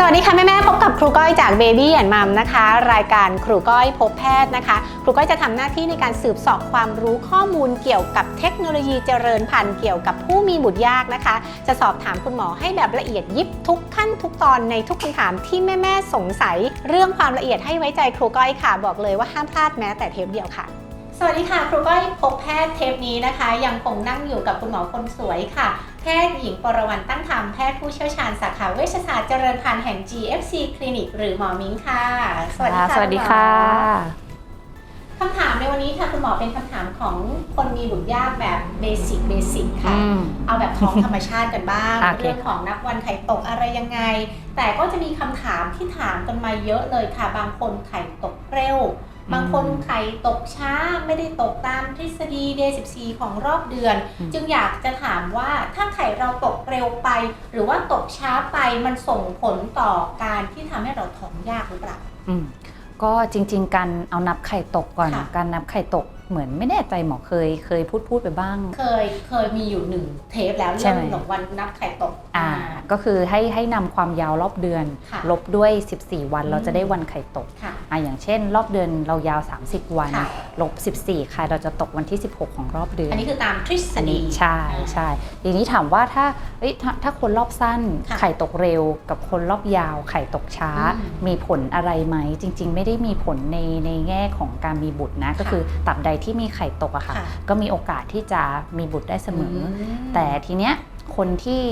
สวัสดีค่ะแม่แม่ๆพบกับครูก้อยจาก Baby and Mom นะคะ รายการครูก้อยพบแพทย์นะคะ ครูก้อยจะทำหน้าที่ในการสืบสอบความรู้ข้อมูลเกี่ยวกับเทคโนโลยีเจริญพันธุ์เกี่ยวกับผู้มีบุตรยากนะคะ จะสอบถามคุณหมอให้แบบละเอียดยิบทุกขั้นทุกตอนในทุกคำถามที่แม่แม่ๆสงสัย เรื่องความละเอียดให้ไว้ใจครูก้อยค่ะ บอกเลยว่าห้ามพลาดแม้แต่เทปเดียวค่ะสวัสดีค่ะ ครูก้อยพบแพทย์เทปนี้นะคะ ยังคงนั่งอยู่กับคุณหมอคนสวยค่ะ แพทย์หญิงปรวรรณตั้งธรรมแพทย์ผู้เชี่ยวชาญสาขาเวชศาสตร์เจริญพันธุ์แห่ง GFC คลินิกหรือหมอมิ้งค่ะ สวัสดีค่ะสวัสดีค่ะ คำถามในวันนี้ค่ะคุณหมอเป็นคำถามของคนมีบุตรยากแบบเบสิกเบสิกค่ะอืมเอาแบบท้องธรรมชาติกันบ้างโอเคเรื่องของนับวันไข่ตกอะไรยังไง แต่ก็จะมีคำถามที่ถามกันมาเยอะเลยค่ะ บางคนไข่ตกเร็ว บางคนไข่ตกช้าไม่ได้ตกตามทฤษฎี day 14 ของรอบเดือนอืมจึงอยากจะถามว่าถ้าไข่เราตกเร็วไป หรือว่าตกช้าไปมันส่งผลต่อการที่ทำให้เราท้องยากหรือเปล่าอืมก็จริง ๆ การเอานับไข่ตกก่อนค่ะการนับไข่ตกเหมือนไม่แน่ใจหมอเคยเคยพูดพูดไปบ้าง เคยเคยมีอยู่หนึ่งเทปแล้วใช่เรื่องไหมของวันนับไข่ตกอ่าก็คือให้ให้นำความยาวรอบเดือนค่ะลบด้วย 14 วันอืมเราจะได้วันไข่ตก ค่ะอ่าอย่างเช่น รอบเดือนเรายาว 30 วันค่ะ ลบ 14 ค่ะ เราจะตกวันที่ 16 ของรอบเดือนอันนี้คือตามทฤษอันฎี นี้ใช่ใช่ทีนี้ถามว่าถ้าเอ้ยถ้าถ้าคนรอบสั้นค่ะไข่ตกเร็ว กับคนรอบยาว ไข่ตกช้า อืมมีผลอะไรไหม จริง ๆ ไม่ได้มีผลในในแง่ของการมีบุตรนะ ก็ค่ะคือตับใดที่มีไข่ตกอะค่ะ ค่ะ ก็มีโอกาสที่จะมีบุตรได้เสมออ ม แต่ทีเนี้ยคนที่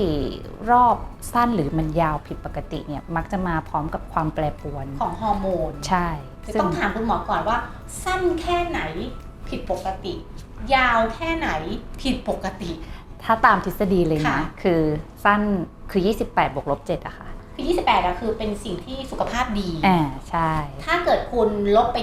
รอบสั้นหรือมันยาวผิดปกติเนี่ยมักจะมาพร้อมกับความแปรปรวน ของฮอร์โมน ใช่ จะซึ่ต้องถามคุณหมอก่อนว่า สั้นแค่ไหนผิดปกติ ยาวแค่ไหนผิดปกติ ถ้าตามทฤษฎีเลยค่ะนะคือสั้นคือ 28บวกลบ7อะค่ะคือ 28อะคือเป็นสิ่งที่สุขภาพดี อ่าใช่ถ้าเกิดคุณลบไป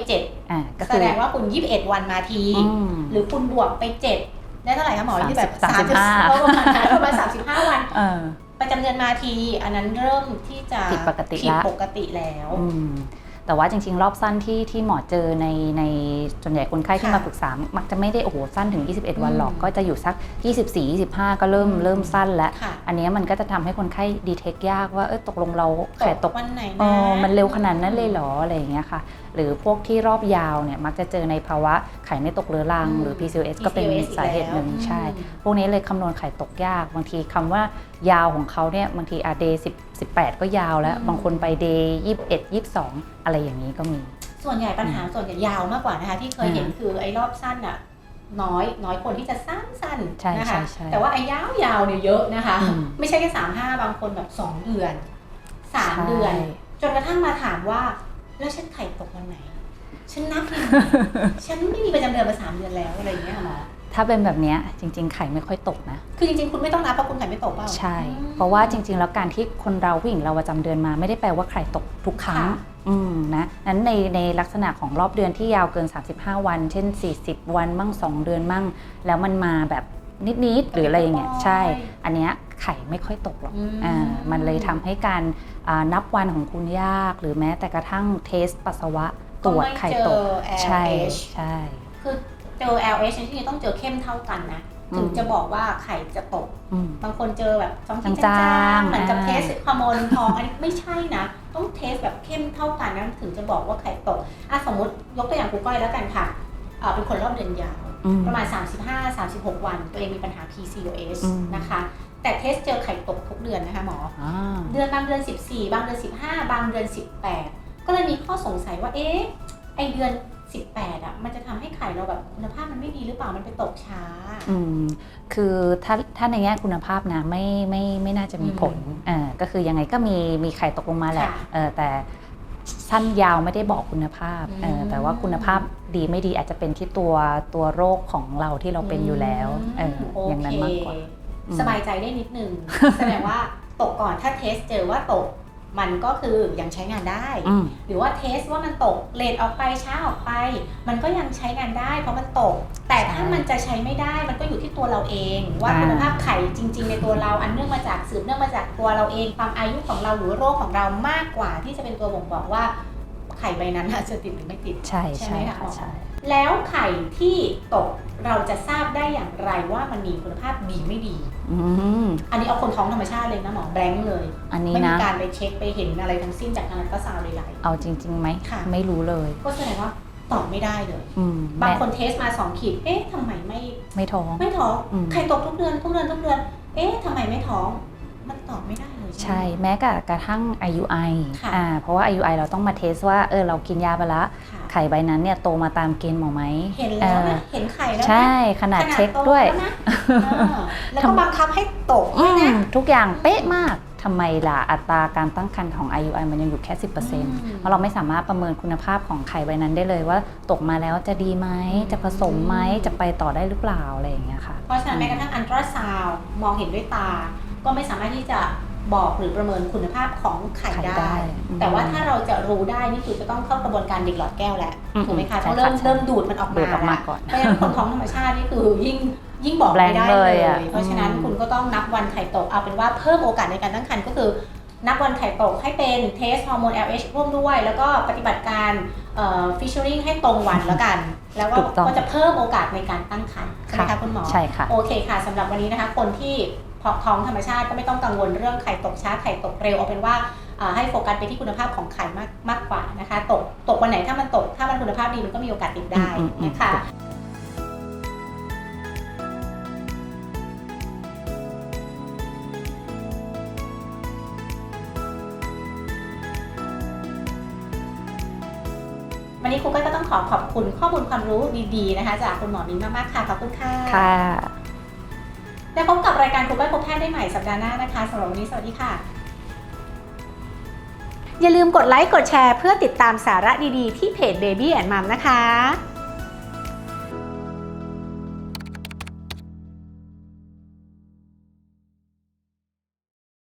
อ่าก็7แสคือดงว่าคุณ 21 วันมาที อืม หรือคุณบวกไป 7 ได้เท่าไหร่คะหมอสามสิบที่แบบสามสิบห้า30ประมาณนั้นประมาณ35 วัน เออ ประจำเดือนมาที อันนั้นเริ่มที่จะผิดปกติผิดละปกติแล้ว อืม แต่ว่าจริง ๆ รอบสั้นที่ที่หมอเจอในในส่วนใหญ่คนไข้ที่ค่ะมาปรึกษา มักจะไม่ได้โอ้โหสั้นถึง 21 วันหรอกอืมก็จะอยู่สัก 24 25 ก็เริ่มอืมเริ่มสั้นแล้วค่ะอันเนี้ยมันก็จะทำให้คนไข้ดีเทคยากว่าเออตกลงเราไข่ตกวันไหนเอนะอมันเร็วขนาดนั้นเลยเหรออะไรอย่างเงี้ยค่ะ หรือพวกที่รอบยาวเนี่ยมักจะเจอในภาวะไข่ไม่ตกเรื้อรังอืมหรือ PCOS ก็เป็น PCOS สาเหตุหนึ่งอีกแล้วใช่อืมพวกนี้เลยคำนวณไข่ตกยากบางทีคำว่ายาวของเขาเนี่ยบางทีอาเดย์สิบสิบแปดก็ยาวแล้วอืมบางคนไปเดย์ยี่สิบเอ็ดยี่สิบสองอะไรอย่างนี้ก็มี ส่วนใหญ่ปัญหาส่วนใหญ่ยาวมากกว่านะคะที่เคยเห็นอืมคือไอ้รอบสั้นอะน้อยน้อยคนที่จะสั้นสั้นๆใช่นะใช่คะใช่แต่ว่าไอ้ยาวยาวเนี่ยเยอะนะคะอืมไม่ใช่แค่สามห้าบางคนแบบสองเดือนสามใช่เดือน จนกระทั่งมาถามว่า แล้วฉันไข่ตกวันไหน ฉันนับยังไงฉันไม่มีประจำเดือนมาสามเดือนแล้วอะไรอย่างเงี้ยค่ะหมอ ถ้าเป็นแบบเนี้ยจริง ๆ ไข่ไม่ค่อยตกนะ คือจริงๆ คุณไม่ต้องนับเพราะคุณไข่ไม่ตกเปล่าใช่ อืม เพราะว่าจริง ๆ แล้วการที่คนเราผู้หญิงเราประจำเดือนมาไม่ได้แปลว่าไข่ตกทุกครั้งค่ะ อืมนะนั้นในในลักษณะของรอบเดือนที่ยาวเกิน 35 วัน เช่น 40 วันมั่ง2เดือนมั่ง แล้วมันมาแบบนิดๆหรืออะไรอย่างเงี้ยใช่ อันเนี้ยไข่ไม่ค่อยตกหรอก อืม อ่ามันเลยทำให้การอ่านับวันของคุณยาก หรือแม้แต่กระทั่งเทสปัสสาวะตรวจไข่ตกก็ไม่เจอใช่ LH ใช่ คือ เจอ LH ที่ต้องเจอเข้มเท่ากันนะอืมถึงจะบอกว่าไข่จะตก อืม บางคนเจอแบบสองทีจางๆๆเหมือนกับอ่า เทสฮอร์โมนทองอันนี้ไม่ใช่นะ ต้องเทสแบบเข้มเท่ากันนะถึงจะบอกว่าไข่ตกอะสมมติยกตัวอย่างครูก้อยแล้วกันค่ะอ่าเป็นคนรอบเดือนยาว อืม ประมาณ 35-36 วัน ตัวเองมีปัญหา PCOS อืม นะคะ แต่เทสเจอไข่ตกทุกเดือนนะคะหมอ อ่า เดือนบางเดือน 14 บางเดือน 15 บางเดือน 18 ก็เลยมีข้อสงสัยว่า เอ๊ะ ไอเดือน 18 อะ มันจะทำให้ไข่ เราแบบคุณภาพมันไม่ดีหรือเปล่ามันไปตกช้า อืมคือถ้าถ้าในแง่คุณภาพนะไม่ไม่ไม่น่าจะมีผลเอ่าก็คือยังไงก็มีมีไข่ตกลงมาแหละค่ะเออแต่สั้นยาวไม่ได้บอกคุณภาพเอออืมแต่ว่าคุณภาพดีไม่ดีอาจจะเป็นที่ตัวตัวโรคของเราที่เราเป็นอยู่แล้วเออโออย่างนั้นเคมากกว่าอืมสบายใจได้นิดนึงแสดงว่าตกก่อนถ้าเทสเจอว่าตก มันก็คือยังใช้งานได้อืมหรือว่าเทสว่ามันตกเลทออกไปช้าออกไป มันก็ยังใช้งานได้ เพราะมันตก แต่ถ้าใช่มันจะใช้ไม่ได้มันก็อยู่ที่ตัวเราเองว่าอ่าคุณภาพไข่จริง ๆ ในตัวเราอันเนื่องมาจากสืบเนื่องมาจากตัวเราเองความอายุของเราหรือโรคของเรามากกว่า ที่จะเป็นตัวบ่งบอกว่าไข่ข่ใบนั้นน่ะจะติดหรือไม่ติดใช่ใช่ใช่ไหมคะค่ะใช่แล้วไข่ที่ตกเราจะทราบได้อย่างไรว่ามันมีคุณภาพดีไม่ดี อืม อันนี้เอาคนท้องธรรมชาติเลยนะหมอแบงค์เลยอันนี้ไม่มีนะ การไปเช็คไปเห็นอะไรทั้งสิ้นจากทางนั้นก็ซาวเลยไหลเอาจริงๆไหม ค่ะ ไม่รู้เลยก็แสดงว่าตอบไม่ได้เลย อืมบางแม่คนเทสมาสองขีด เอ๊ะทำไมไม่ไม่ท้อง ไม่ท้อง อืมไข่ตกทุกเดือนทุกเดือนทุกเดือน เอ๊ะทำไมไม่ท้อง มันตอบไม่ได้เลยใช่ไหมแม้กระทั่ง IUI ค่ะอ่าเพราะว่า IUI เราต้องมาเทสว่าเออเรากินยาไปละค่ะไข่ใบนั้นเนี่ยโตมาตามเกณฑ์หมอไหมเห็นแล้วเอนะอเห็นไข่แล้วนะใช่ขนาดเช็คด้วยขนาโตแล้นะเออแล้วก็บังคับให้ตกอืด้วยมนะทุกอย่างเป๊ะมากทำไมล่ะอัตราการตั้งครรภ์ของ IUI มันยังอยู่แค่ 10%เมพราะเราไม่สามารถประเมินคุณภาพของไข่ใบนั้นได้เลยว่าตกมาแล้วจะดีไหม จะผสมไหม จะไปต่อได้หรือเปล่าอะไรอย่างเงี้ยค่ะ เพราะฉะนั้นแม้กระทั่งอันตราซาวด์มองเห็นด้วยตา ก็ไม่สามารถที่จะบอกหรือประเมินคุณภาพของไข่ไข่ได้ได้อืมแต่ว่าถ้าเราจะรู้ได้นี่คือจะต้องเข้ากระบวนการดิกหลอดแก้วแหละอืมถูกไหมคะใช่ต้องเริ่มค่ะใช่เริ่มดูดมันออกดูมาดออกมาแล้วก่อนเพราะฉะนั้นคนท้องธรรมชาตินี่คือยิ่งยิ่งบอกไม่ได้แบงค์เลเลยยอะเพราะฉะนั้นอืมคุณก็ต้องนับวันไข่ตกเอาเป็นว่าเพิ่มโอกาสในการตั้งครรภ์ก็คือ นับวันไข่ตกให้เป็นเทสฮอร์โมน LH ร่วมด้วย แล้วก็ปฏิบัติการฟิชเชอริงให้ตรงวันแล้วกัน แล้วก็ถูกต้องก็จะเพิ่มโอกาสในการตั้งครรภ์ใช่ไหมคะคุณหมอใช่ค่ะโอเคค่ะสำหรับวันนี้นะคะคนที่พอก ท้องธรรมชาติก็ไม่ต้องกังวลเรื่องไข่ตกช้าไข่ตกเร็วเอาเป็นว่าอ่าให้โฟกัสไปที่คุณภาพของไข่มากมากกว่านะคะตกตกวันไหนถ้ามันตกถ้ามันคุณภาพดีมันก็มีโอกาสติดได้อืมอืมนะคะวันนี้ครูก้อยก็ต้องขอขอบคุณข้อมูลความรู้ดีๆนะคะ จากคุณหมอมิ้นมากๆค่ะขอบคุณค่ะค่ะ แล้วพบกับรายการครูก้อยพบแพทย์ได้ใหม่สัปดาห์หน้านะคะสำหรับวันนี้สวัสดีค่ะ อย่าลืมกดไลค์กดแชร์เพื่อติดตามสาระดีๆ ที่เพจ Baby and Mom นะคะ